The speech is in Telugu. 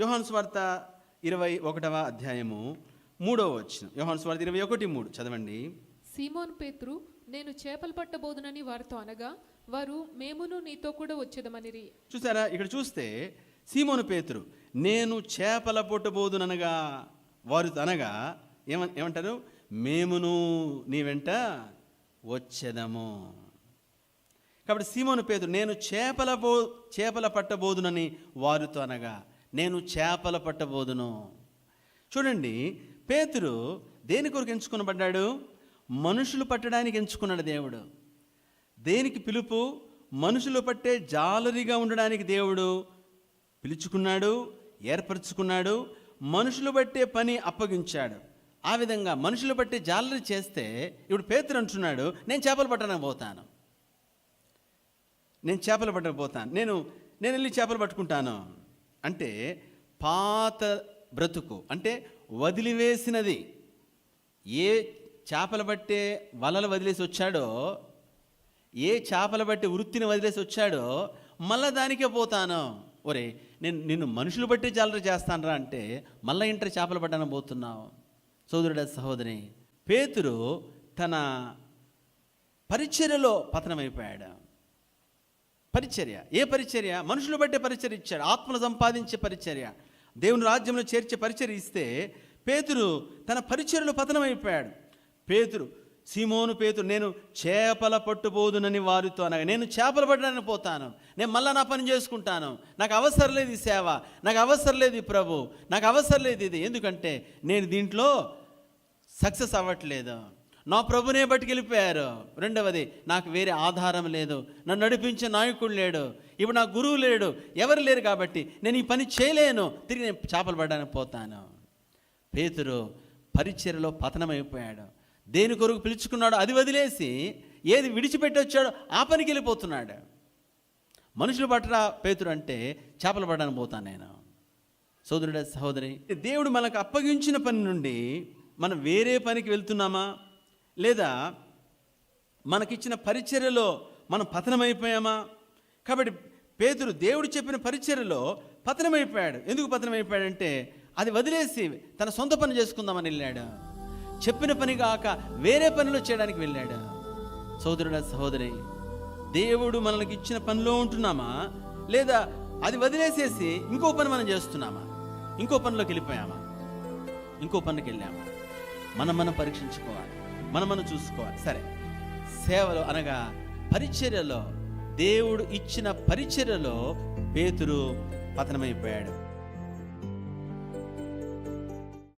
యోహాను స్వార్త ఇరవై ఒకటవ అధ్యాయము మూడవ వచ్చిన యోహాను స్వార్త ఇరవై ఒకటి మూడు. చదవండి. సీమోన్ పేతురు నేను చేపలు పట్టబోదునని వారితో అనగా వారు మేమును నీతో కూడా వచ్చేదమనిరి. చూసారా? ఇక్కడ చూస్తే సీమోను పేతురు నేను చేపల పొట్టబోదుననగా వారు అనగా ఏమ ఏమంటారు? మేమును నీ వెంట వచ్చేదము. కాబట్టి సీమోను పేతురు నేను చేపల బో చేపల పట్టబోదునని వారితో అనగా నేను చేపల పట్టబోదును చూడండి పేతురు దేని కొరకు ఎంచుకునబడ్డాడు? మనుషులు పట్టడానికి ఎంచుకున్నాడు దేవుడు. దేనికి పిలుపు? మనుషులు పట్టే జాలరిగా ఉండడానికి దేవుడు పిలుచుకున్నాడు ఏర్పరచుకున్నాడు మనుషులు పట్టే పని అప్పగించాడు. ఆ విధంగా మనుషులు పట్టే జాలరి చేస్తే ఇప్పుడు పేతురు అంటున్నాడు నేను చేపలు పట్టడానికి పోతాను. నేను చేపలు పట్టకపోతాను నేను నేను వెళ్ళి చేపలు పట్టుకుంటాను. అంటే పాత బ్రతుకు అంటే వదిలివేసినది. ఏ చేపలు పట్టే వలలు వదిలేసి వచ్చాడో ఏ చేపలు బట్టి వృత్తిని వదిలేసి వచ్చాడో మళ్ళా దానికే పోతాను. ఒరే నేను నిన్ను మనుషులు బట్టి జాలరి చేస్తానరా అంటే మళ్ళీ ఇంటర్ చేపలు పడ్డానికి పోతున్నావు. సోదరుడ సహోదరి పేతురు తన పరిచర్యలో పతనమైపోయాడు. పరిచర్య. ఏ పరిచర్య? మనుషులు బట్టే పరిచర్య ఇచ్చాడు. ఆత్మను సంపాదించే పరిచర్య. దేవుని రాజ్యంలో చేర్చే పరిచర్య ఇస్తే పేతురు తన పరిచర్యలో పతనమైపోయాడు. పేతురు సీమోను పేతురు నేను చేపల పట్టుబోదునని వారితో అనగా నేను చేపలు పట్టడానికి పోతాను. నేను మళ్ళీ నా పని చేసుకుంటాను. నాకు అవసరం లేదు ఈ సేవ. నాకు అవసరం లేదు ఈ ప్రభు. నాకు అవసరం లేదు ఇది. ఎందుకంటే నేను దీంట్లో సక్సెస్ అవ్వట్లేదు. నా ప్రభునే పట్టుకెళ్ళిపోయారు రెండవది నాకు వేరే ఆధారం లేదు. నన్ను నడిపించే నాయకుడు లేడు. ఇప్పుడు నా గురువు లేడు. ఎవరు లేరు కాబట్టి నేను ఈ పని చేయలేను. తిరిగి నేను చేపలు పడడానికి పోతాను. పేతురు పరిచర్లో పతనమైపోయాడు. దేని కొరకు పిలుచుకున్నాడో అది వదిలేసి ఏది విడిచిపెట్టి వచ్చాడో ఆ పనికి వెళ్ళిపోతున్నాడు. మనుషులు పట్టరా పేతురు అంటే చేపలు పడడానికి పోతాను నేను. సోదరుడ సహోదరి దేవుడు మనకు అప్పగించిన పని నుండి మనం వేరే పనికి వెళ్తున్నామా? లేదా మనకిచ్చిన పరిచర్యలో మనం పతనమైపోయామా? కాబట్టి పేదరు దేవుడు చెప్పిన పరిచర్యలో పతనమైపోయాడు. ఎందుకు పతనమైపోయాడంటే అది వదిలేసి తన సొంత పని చేసుకుందామని వెళ్ళాడు. చెప్పిన పని కాక వేరే పనిలో చేయడానికి వెళ్ళాడు. సోదరుడా సహోదరి దేవుడు మనకి ఇచ్చిన పనిలో ఉంటున్నామా? లేదా అది వదిలేసేసి ఇంకో పని మనం చేస్తున్నామా? ఇంకో పనిలోకి వెళ్ళిపోయామా? ఇంకో పనికి వెళ్ళామా? మనం మనం పరీక్షించుకోవాలి. మనం మనం చూసుకోవాలి. సరే. సేవలో అనగా పరిచర్యలో దేవుడు ఇచ్చిన పరిచర్యలో పేతురు పతనమైపోయాడు.